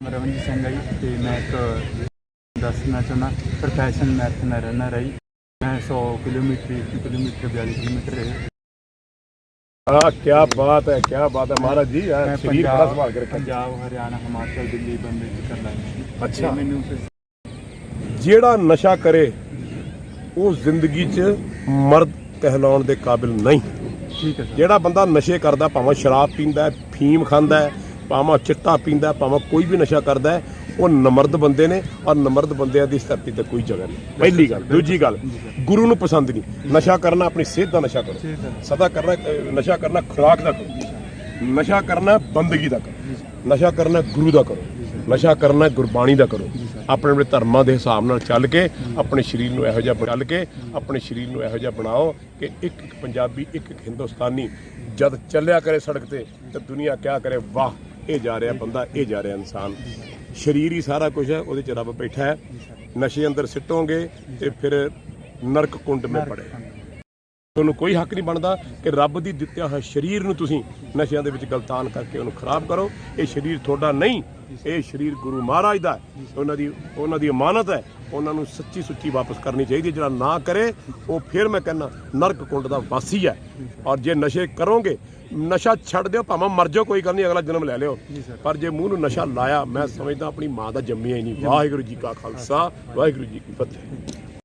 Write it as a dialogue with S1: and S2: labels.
S1: ਰਵਿੰਦਰ ਸਿੰਘ ਹੈ ਤੇ ਮੈਂ ਇੱਕ ਦੱਸਣਾ ਚਾਹੁੰਦਾ ਪ੍ਰੋਫੈਸ਼ਨ ਮੈਰਾਥਨ ਰਨਰ ਹੈ ਮੈਂ 100 ਕਿਲੋਮੀਟਰ 1 ਕਿਲੋਮੀਟਰ 42 ਕਿਲੋਮੀਟਰ
S2: ਆ ਕੀ ਬਾਤ ਹੈ ਕੀ ਬਾਤ ਹੈ। ਮਹਾਰਾਜ ਜੀ ਆ
S1: ਮੈਂ
S2: ਸਰੀਰ ਬੜਾ ਸੰਭਾਲ
S1: ਪੰਜਾਬ ਹਰਿਆਣਾ ਹਿਮਾਚਲ ਦਿੱਲੀ ਬੰਬੇ ਚ ਕਰਦਾ
S2: ਅੱਛਾ।
S1: ਮੈਨੂੰ
S2: ਜਿਹੜਾ ਨਸ਼ਾ ਕਰੇ ਉਹ ਜ਼ਿੰਦਗੀ 'ਚ ਮਰਦ ਕਹਿਲਾਉਣ ਦੇ ਕਾਬਿਲ ਨਹੀਂ।
S1: ਠੀਕ ਹੈ
S2: ਜਿਹੜਾ ਬੰਦਾ ਨਸ਼ੇ ਕਰਦਾ ਭਾਵੇਂ ਸ਼ਰਾਬ ਪੀਂਦਾ ਫੀਮ ਖਾਂਦਾ ਹੈ ਭਾਵੇਂ ਚਿੱਟਾ ਪੀਂਦਾ ਭਾਵੇਂ ਕੋਈ ਵੀ ਨਸ਼ਾ ਕਰਦਾ ਹੈ, ਉਹ ਨਮਰਦ ਬੰਦੇ ਨੇ ਔਰ ਨਮਰਦ ਬੰਦਿਆਂ ਦੀ ਇਸ ਧਰਤੀ ਤੇ ਕੋਈ ਜਗ੍ਹਾ ਨਹੀਂ। ਪਹਿਲੀ ਗੱਲ ਦੂਜੀ ਗੱਲ ਗੁਰੂ ਨੂੰ ਪਸੰਦ ਨਹੀਂ। ਨਸ਼ਾ ਕਰਨਾ ਆਪਣੀ ਸਿਹਤ ਦਾ ਨਸ਼ਾ ਕਰੋ। ਸਦਾ ਕਰਨਾ ਨਸ਼ਾ ਕਰਨਾ ਖੁਰਾਕ ਦਾ ਕਰੋ। ਨਸ਼ਾ ਕਰਨਾ ਬੰਦਗੀ ਦਾ ਕਰੋ। ਨਸ਼ਾ ਕਰਨਾ ਗੁਰੂ ਦਾ ਕਰੋ। ਨਸ਼ਾ ਕਰਨਾ ਗੁਰਬਾਣੀ ਦਾ ਕਰੋ। ਆਪਣੇ ਆਪਣੇ ਧਰਮਾਂ ਦੇ ਹਿਸਾਬ ਨਾਲ ਚੱਲ ਕੇ ਆਪਣੇ ਸਰੀਰ ਨੂੰ ਇਹੋ ਜਿਹਾ ਚੱਲ ਕੇ ਆਪਣੇ ਸਰੀਰ ਨੂੰ ਇਹੋ ਜਿਹਾ ਬਣਾਓ ਕਿ ਇੱਕ ਇੱਕ ਪੰਜਾਬੀ ਇੱਕ ਇੱਕ ਹਿੰਦੁਸਤਾਨੀ ਜਦ ਚੱਲਿਆ ਕਰੇ ਸੜਕ ਤੇ ਤੇ ਦੁਨੀਆ ਕਿਆ ਕਰੇ? ਵਾਹ! ਇਹ ਜਾ ਰਿਹਾ ਬੰਦਾ ਇਹ ਜਾ ਰਿਹਾ ਇਨਸਾਨ। ਸਰੀਰ ਹੀ ਸਾਰਾ ਕੁਝ ਹੈ ਉਹਦੇ ਚ ਰੱਬ ਬੈਠਾ ਹੈ। ਨਸ਼ੇ ਅੰਦਰ ਸਿੱਟੋਗੇ ਤੇ ਫਿਰ ਨਰਕ ਕੁੰਡ ਮੇ ਪੜੇ। ਤੁਹਾਨੂੰ ਕੋਈ ਹੱਕ ਨਹੀਂ ਬਣਦਾ ਕਿ ਰੱਬ ਦੀ ਦਿੱਤਿਆ ਹੋਇਆ ਸਰੀਰ ਨੂੰ ਤੁਸੀਂ ਨਸ਼ਿਆਂ ਦੇ ਵਿੱਚ ਗਲਤਾਨ ਕਰਕੇ ਉਹਨੂੰ ਖਰਾਬ ਕਰੋ। ਇਹ ਸਰੀਰ ਤੁਹਾਡਾ ਨਹੀਂ ਇਹ ਸਰੀਰ ਗੁਰੂ ਮਹਾਰਾਜ ਦਾ। ਉਹਨਾਂ ਦੀ ਉਹਨਾਂ ਦੀ ਅਮਾਨਤ ਹੈ। ਉਹਨਾਂ ਨੂੰ ਸੱਚੀ ਸੁੱਚੀ ਵਾਪਸ ਕਰਨੀ ਚਾਹੀਦੀ ਜਿਹੜਾ ਨਾ ਕਰੇ ਉਹ ਫਿਰ ਮੈਂ ਕਹਿੰਦਾ ਨਰਕ ਕੁੰਡ ਦਾ ਵਾਸੀ ਹੈ। ਔਰ ਜੇ ਨਸ਼ੇ ਕਰੋਗੇ ਨਸ਼ਾ ਛੱਡ ਦਿਓ ਭਾਵੇਂ ਮਰ ਜਾਓ ਕੋਈ ਗੱਲ ਨਹੀਂ ਅਗਲਾ ਜਨਮ ਲੈ ਲਿਓ। ਪਰ ਜੇ ਮੂੰਹ ਨੂੰ ਨਸ਼ਾ ਲਾਇਆ ਮੈਂ ਸਮਝਦਾ ਆਪਣੀ ਮਾਂ ਦਾ ਜੰਮਿਆ ਹੀ ਨਹੀਂ। ਵਾਹਿਗੁਰੂ ਜੀ ਕਾ ਖਾਲਸਾ ਵਾਹਿਗੁਰੂ ਜੀ ਕੀ ਫਤਿਹ।